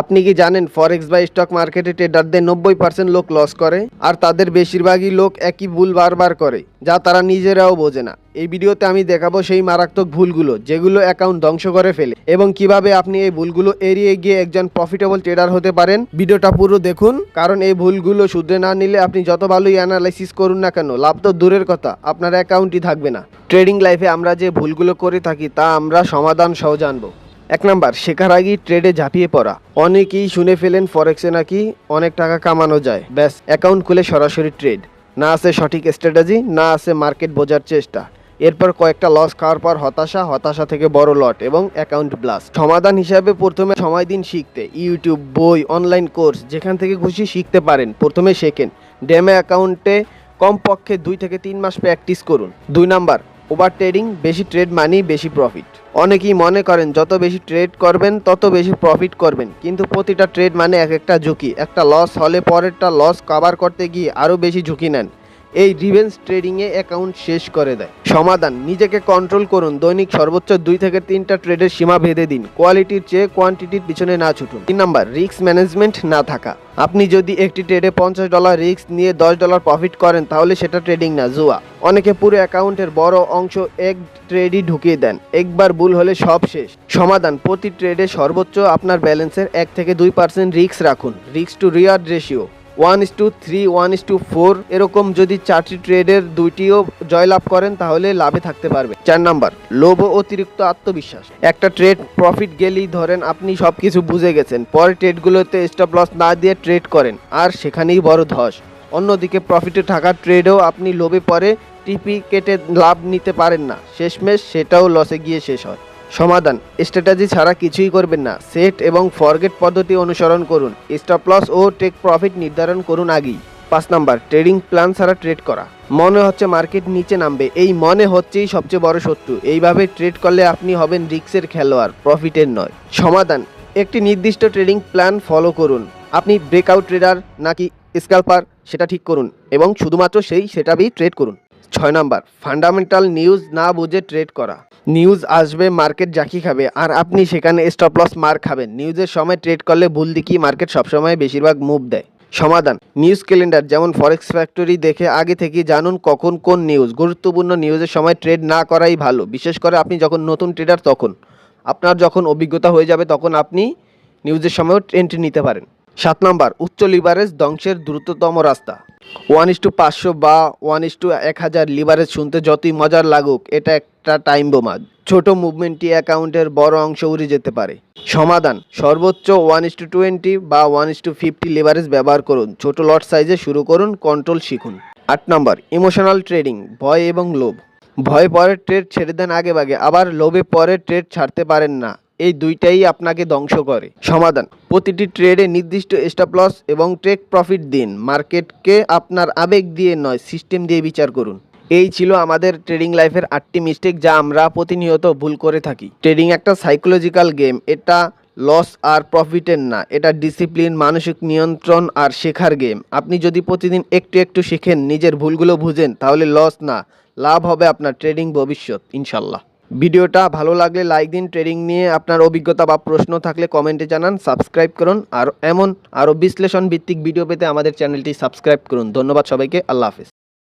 আপনি কি জানেন ফরেক্স বা স্টক মার্কেটে ট্রেডারদের নব্বই পার্সেন্ট লোক লস করে, আর তাদের বেশিরভাগই লোক একই ভুল বারবার করে, যা তারা নিজেরাও বোঝে না? এই ভিডিওতে আমি দেখাবো সেই মারাত্মক ভুলগুলো, যেগুলো অ্যাকাউন্ট ধ্বংস করে ফেলে, এবং কীভাবে আপনি এই ভুলগুলো এড়িয়ে গিয়ে একজন প্রফিটেবল ট্রেডার হতে পারেন। ভিডিওটা পুরো দেখুন, কারণ এই ভুলগুলো শুধরে না নিলে আপনি যত ভালোই অ্যানালাইসিস করুন না কেন, লাভ তো দূরের কথা, আপনার অ্যাকাউন্টই থাকবে না। ট্রেডিং লাইফে আমরা যে ভুলগুলো করে থাকি, তা আমরা সমাধান সহ জানব। এক নাম্বার, শেখার আগেই ট্রেডে ঝাঁপিয়ে পড়া। অনেকেই শুনে ফেলেন ফরেক্সে নাকি অনেক টাকা কামানো যায়। ব্যাস অ্যাকাউন্ট খুলে সরাসরি ট্রেড না আছে সঠিক স্ট্র্যাটেজি না আছে মার্কেট বোঝার চেষ্টা। এরপর কয়েকটা লস খাওয়ার পর হতাশা হতাশা থেকে বড় লট এবং অ্যাকাউন্ট ব্লাস্ট সমাধান হিসাবে প্রথমে সময় দিন শিখতে। ইউটিউব বই অনলাইন কোর্স যেখান থেকে খুশি শিখতে পারেন, প্রথমে শেখেন। ডেমে অ্যাকাউন্টে কমপক্ষে দুই থেকে তিন মাস প্র্যাকটিস করুন। দুই নাম্বার ওভার ট্রেডিং বেশি ট্রেড মানি, বেশি প্রফিট অনেকেই মনে করেন, যত বেশি ট্রেড করবেন, তত বেশি প্রফিট করবেন। কিন্তু প্রতিটা ট্রেড মানে এক একটা ঝুঁকি। একটা লস হলে পরেরটা লস কভার করতে গিয়ে আরও বেশি ঝুঁকি নেন। এই রিভেন্স ট্রেডিংয়ে অ্যাকাউন্ট শেষ করে দেয়। সমাধান, নিজেকে কন্ট্রোল করুন, দৈনিক সর্বোচ্চ দুই থেকে তিনটা ট্রেডের সীমা বেঁধে দিন, কোয়ালিটির চেয়ে কোয়ান্টিটির পিছনে না ছুটুন। তিন নাম্বার, রিস্ক ম্যানেজমেন্ট না থাকা। আপনি যদি একটি ট্রেডে পঞ্চাশ ডলার রিস্ক নিয়ে দশ ডলার প্রফিট করেন, তাহলে সেটা ট্রেডিং না, জুয়া। অনেকে পুরো অ্যাকাউন্টের বড় অংশ এক ট্রেডই ঢুকিয়ে দেন, একবার ভুল হলে সব শেষ। সমাধান, প্রতি ট্রেডে সর্বোচ্চ আপনার ব্যালেন্সের এক থেকে দুই পার্সেন্ট রিস্ক রাখুন। Risk to reward ratio. One is to three, one is to four, এরকম যদি চারটি ট্রেডের দুইটিও জয়লাভ করেন, তাহলে লাভে থাকতে পারবে। চার নাম্বার, লোভ অতিরিক্ত আত্মবিশ্বাস। একটা ট্রেড প্রফিট গেলেই ধরেন আপনি সব কিছু বুঝে গেছেন, পরে ট্রেডগুলোতে স্টপ লস না দিয়ে ট্রেড করেন, আর সেখানেই বড় ধস। অন্যদিকে প্রফিটে থাকা ট্রেডেও আপনি লোভে পরে টিপি কেটে লাভ নিতে পারেন না। শেষমেশ সেটাও লসে গিয়ে শেষ হয়। সমাধান। স্ট্র্যাটেজি ছাড়া কিছুই করবেন না। সেট এবং ফরগেট পদ্ধতি অনুসরণ করুন। স্টপ লস ও টেক প্রফিট নির্ধারণ করুন আগেই। পাঁচ নাম্বার, ট্রেডিং প্ল্যান ছাড়া ট্রেড করা। মনে হচ্ছে মার্কেট নিচে নামবে। এই মনে হচ্ছেই সবচেয়ে বড় শত্রু। এইভাবে ট্রেড করলে আপনি হবেন রিক্সের খেলোয়াড়, প্রফিটের নয়। সমাধান, একটি নির্দিষ্ট ট্রেডিং প্ল্যান ফলো করুন। আপনি ব্রেকআউট ট্রেডার নাকি স্ক্যাল্পার, সেটা ঠিক করুন এবং শুধুমাত্র সেই সেটাবেই ট্রেড করুন। ছয় নাম্বার ফান্ডামেন্টাল নিউজ না বুঝে ট্রেড করা। নিউজ আসবে মার্কেট জাকি খাবে, আর আপনি সেখানে স্টপ লস মার খাবেন। নিউজের সময় ট্রেড করলে ভুল দিকেই মার্কেট সবসময় বেশিরভাগ মুভ দেয়। সমাধান নিউজ ক্যালেন্ডার যেমন ফরেক্স ফ্যাক্টরি দেখে আগে থেকে জানুন কখন কোন নিউজ গুরুত্বপূর্ণ নিউজের সময় ট্রেড না করাই ভালো। বিশেষ করে আপনি যখন নতুন ট্রেডার তখন। আপনার যখন অভিজ্ঞতা হয়ে যাবে, তখন আপনি নিউজের সময়ও এন্ট্রি নিতে পারেন। সাত নাম্বার, উচ্চ লিভারেজ ধ্বংসের দ্রুততম রাস্তা। ওয়ান ইস টু পাঁচশো বা ওয়ান ইস টু এক হাজার লিভারেজ শুনতে যতই মজার লাগুক, এটা একটা টাইম বোমা। ছোট মুভমেন্টটি অ্যাকাউন্টের বড় অংশ উড়ে যেতে পারে। সমাধান, সর্বোচ্চ ওয়ান ইস টু টোয়েন্টি বা one is to fifty leverage ব্যবহার করুন। ছোট লট সাইজে শুরু করুন, কন্ট্রোল শিখুন। আট নম্বর, ইমোশনাল ট্রেডিং, ভয় এবং লোভ। ভয় পরে ট্রেড ছেড়ে দেন আগে ভাগে, আবার লোভে পরে ট্রেড ছাড়তে পারেন না। এই দুইটাই আপনাকে ধ্বংস করে। সমাধান। প্রতিটি ট্রেডে নির্দিষ্ট স্টপ লস এবং টেক প্রফিট দিন। মার্কেটকে আপনার আবেগ দিয়ে নয় সিস্টেম দিয়ে বিচার করুন। এই ছিল আমাদের ট্রেডিং লাইফের আটটি মিস্টেক যা আমরা প্রতিনিয়ত ভুল করে থাকি। ট্রেডিং একটা সাইকোলজিক্যাল গেম এটা লস আর প্রফিটের না। এটা ডিসিপ্লিন মানসিক নিয়ন্ত্রণ আর শেখার গেম আপনি যদি প্রতিদিন একটু একটু শিখেন, নিজের ভুলগুলো বুঝেন, তাহলে লস না, লাভ হবে আপনার ট্রেডিং ভবিষ্যৎ, ইনশাল্লাহ। ভিডিওটা ভালো লাগলে লাইক দিন ট্রেডিং নিয়ে আপনার অভিজ্ঞতা বা প্রশ্ন থাকলে কমেন্টে জানান সাবস্ক্রাইব করুন। আর এমন আরও বিশ্লেষণ ভিত্তিক ভিডিও পেতে আমাদের চ্যানেলটি সাবস্ক্রাইব করুন। ধন্যবাদ সবাইকে, আল্লাহ হাফিজ।